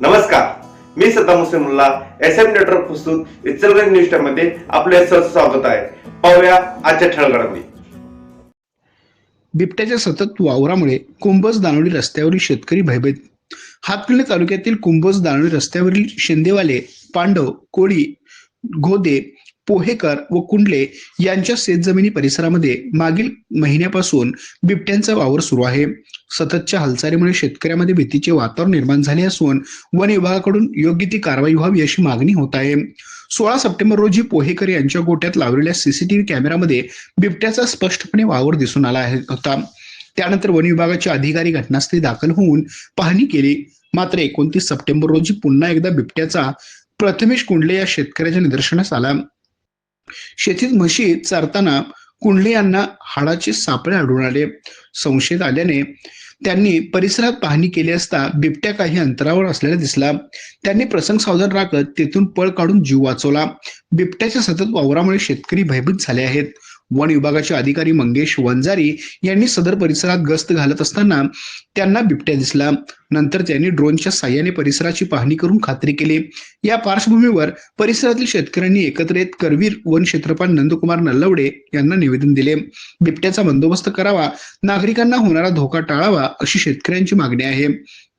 नमस्कार. मी Saddam Hussain S M network प्रस्तुत Ichalganj news टाइममध्ये आपले स्वागत आहे. पाहूया आजच्या ठळगडामध्ये बिबट्याच्या सतत वावरामुळे कुंभज दानोडी रस्त्यावरील शेतकरी भयभीत. हातकिल्ले तालुक्यातील कुंभज दानोडी रस्त्यावरील शेंदेवाले पांडव कोळी घोदे पोहेकर व कुंडले यांच्या शेतजमिनी परिसरामध्ये मागील महिन्यापासून बिबट्यांचा वावर सुरू आहे. सततच्या हालचालीमुळे शेतकऱ्यामध्ये भीतीचे वातावरण निर्माण झाले असून वन विभागाकडून योग्य ती कारवाई व्हावी अशी मागणी होत आहे. सोळा सप्टेंबर रोजी पोहेकर यांच्या गोट्यात लावलेल्या सीसीटीव्ही कॅमेऱ्यामध्ये बिबट्याचा स्पष्टपणे वावर दिसून आला आहे होता. त्यानंतर वन विभागाचे अधिकारी घटनास्थळी दाखल होऊन पाहणी केली. मात्र एकोणतीस सप्टेंबर रोजी पुन्हा एकदा बिबट्याचा प्रथमेश कुंडले या शेतकऱ्याच्या निदर्शनास आला. शेतीत म्हशी चारताना कुंडले यांना हाडाचे सापळे आढळून आले. संशयित आल्याने त्यांनी परिसरात पाहणी केली असता बिबट्या काही अंतरावर असलेला दिसला. त्यांनी प्रसंग सावधान राखत तेथून पळ काढून जीव वाचवला. बिबट्याच्या सतत वावरामुळे शेतकरी भयभीत झाले आहेत. वन विभागाचे अधिकारी मंगेश वंजारी यांनी सदर परिसरात गस्त घालत असताना त्यांना बिबट्या दिसला. नंतर त्यांनी ड्रोनच्या साह्याने परिसराची पाहणी करून खात्री केली. या पार्श्वभूमीवर परिसरातील शेतकऱ्यांनी एकत्र येत करवीर वन क्षेत्रपाल नंदकुमार नल्लवडे यांना निवेदन दिले. बिबट्याचा बंदोबस्त करावा नागरिकांना होणारा धोका टाळावा अशी शेतकऱ्यांची मागणी आहे.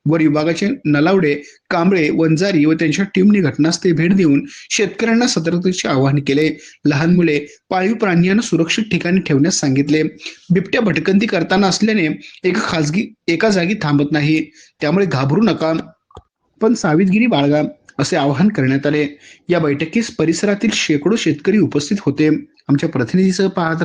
वर विभागाचे नलावडे कांबळे वंजारी व त्यांच्या टीमने घटनास्थळी भेट देऊन शेतकऱ्यांना सतर्कतेचे आवाहन केले. लहान मुले पाळीव प्राणी यांना सुरक्षित ठिकाणी ठेवण्यास सांगितले. बिबट्या भटकंती करताना असल्याने एका खासगी एका जागी थांबत नाही. त्यामुळे घाबरू नका. पण सावधगिरी बाळगा असे आवाहन करण्यात आले. या बैठकीस परिसरातील शेकडो शेतकरी उपस्थित होते. आमच्या प्रतिनिधीसह पाहत